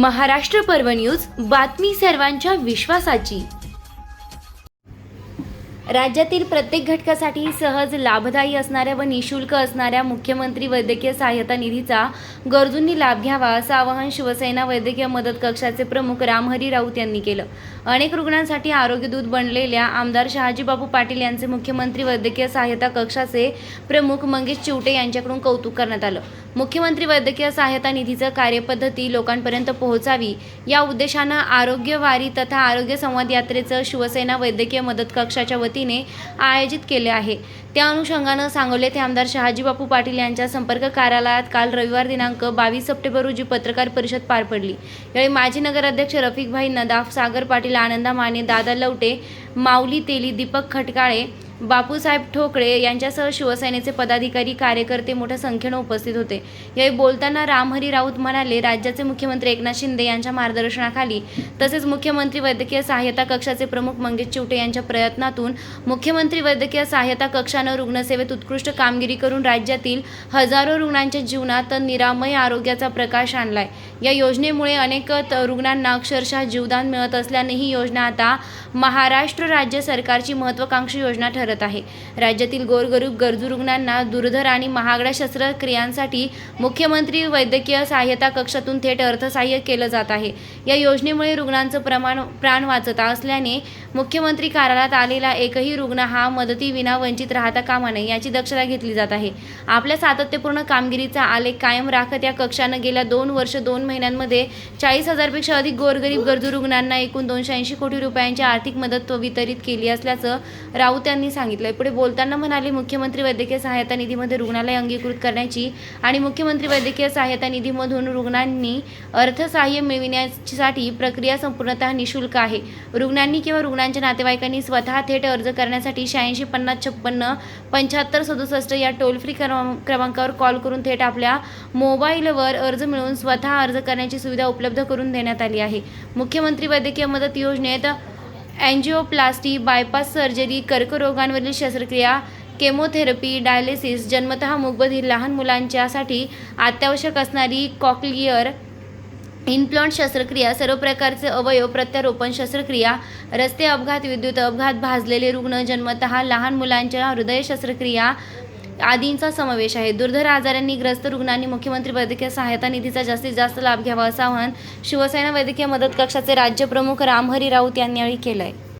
महाराष्ट्र पर्व न्यूज बातमी सर्वांच्या विश्वासाची. राज्यातील प्रत्येक घटकासाठी सहज लाभदायी असणाऱ्या व निशुल्क असणाऱ्या मुख्यमंत्री वैद्यकीय सहाय्यता निधीचा गरजूंनी लाभ घ्यावा असं आवाहन शिवसेना वैद्यकीय मदत कक्षाचे प्रमुख रामहरी राऊत यांनी केलं. अनेक रुग्णांसाठी आरोग्यदूत बनलेल्या आमदार शहाजीबाबू पाटील यांचे मुख्यमंत्री वैद्यकीय सहाय्यता कक्षाचे प्रमुख मंगेश चिवटे यांच्याकडून कौतुक करण्यात आलं. मुख्यमंत्री वैद्यकीय सहायता निधीचं कार्यपद्धती लोकांपर्यंत पोहोचावी या उद्देशानं आरोग्य वारी तथा आरोग्य संवाद यात्रेचं शिवसेना वैद्यकीय मदत कक्षाच्या वतीने आयोजित केले आहे. त्या अनुषंगानं सांगोले ते आमदार शहाजीबापू पाटील यांच्या संपर्क कार्यालयात काल रविवार दिनांक बावीस सप्टेंबर रोजी पत्रकार परिषद पार पडली. यावेळी माजी नगराध्यक्ष रफिकभाई नदाफ सागर पाटील आनंदा माने दादा लवटे माऊली तेली दीपक खटकाळे बापूसाहेब ठोकळे यांच्यासह शिवसेनेचे पदाधिकारी कार्यकर्ते मोठ्या संख्येनं उपस्थित होते. यावेळी बोलताना रामहरी राऊत म्हणाले राज्याचे मुख्यमंत्री एकनाथ शिंदे यांच्या मार्गदर्शनाखाली तसेच मुख्यमंत्री वैद्यकीय सहाय्यता कक्षाचे प्रमुख मंगेश चिवटे यांच्या प्रयत्नातून मुख्यमंत्री वैद्यकीय सहाय्यता कक्षानं रुग्णसेवेत उत्कृष्ट कामगिरी करून राज्यातील हजारो रुग्णांच्या जीवनात निरामय आरोग्याचा प्रकाश आणलाय. या योजनेमुळे अनेक रुग्णांना अक्षरशः जीवदान मिळत असल्याने ही योजना आता महाराष्ट्र राज्य सरकारची महत्त्वाकांक्षी योजना करत आहे. राज्यातील गोरगरीब गरजू रुग्णांना दुर्धर आणि महागड्या शस्त्रक्रियांसाठी मुख्यमंत्री वैद्यकीय सहाय्यता कक्षातून थेट अर्थसहाय्य केलं जात आहे. या योजनेमुळे रुग्णांचं प्रमाण प्राण वाचत असल्याने मुख्यमंत्री कार्यालयात आलेला एकही रुग्ण हा मदतीविना वंचित राहता कामा नये याची दक्षता घेतली जात आहे. आपल्या सातत्यपूर्ण कामगिरीचा आलेख कायम राखत या कक्षानं गेल्या दोन वर्ष दोन महिन्यांमध्ये चाळीस हजारपेक्षा अधिक गोरगरीब गरजू रुग्णांना एकूण दोनशे ऐंशी कोटी रुपयांची आर्थिक मदत वितरित केली असल्याचं राऊत यांनी सांगितलं. पुढे बोलताना म्हणाले मुख्यमंत्री वैद्यकीय सहायता निधीमध्ये रुग्णालय अंगीकृत करण्याची आणि मुख्यमंत्री वैद्यकीय सहायता निधीमधून रुग्णांनी अर्थसहाय्य मिळविण्यासाठी प्रक्रिया संपूर्णतः निशुल्क आहे. रुग्णांनी किंवा रुग्णांच्या नातेवाईकांनी स्वतः थेट अर्ज करण्यासाठी शहाऐंशी पन्नास छप्पन्न पंच्याहत्तर सदुसष्ट या टोल फ्री क्रमांकावर कॉल करून थेट आपल्या मोबाईलवर अर्ज मिळवून स्वतः अर्ज करण्याची सुविधा उपलब्ध करून देण्यात आली आहे. मुख्यमंत्री वैद्यकीय मदत योजनेत अँजिओप्लास्टी बायपास सर्जरी कर्करोगांवरील शस्त्रक्रिया केमोथेरपी डायलिसिस जन्मतः मुगबधीर लहान मुलांच्यासाठी अत्यावश्यक असणारी कॉक्लिअर इन्प्लॉन्ट शस्त्रक्रिया सर्व प्रकारचे अवयव प्रत्यारोपण शस्त्रक्रिया रस्ते अपघात विद्युत अपघात भाजलेले रुग्ण जन्मतः लहान मुलांच्या हृदय शस्त्रक्रिया आदींचा समावेश आहे. दुर्धर आजारांनी ग्रस्त रुग्णांनी मुख्यमंत्री वैद्यकीय सहायता निधीचा जास्तीत जास्त लाभ घ्यावा असं आवाहन शिवसेना वैद्यकीय मदत कक्षाचे राज्यप्रमुख रामहरी राऊत यांनी यावेळी केलं आहे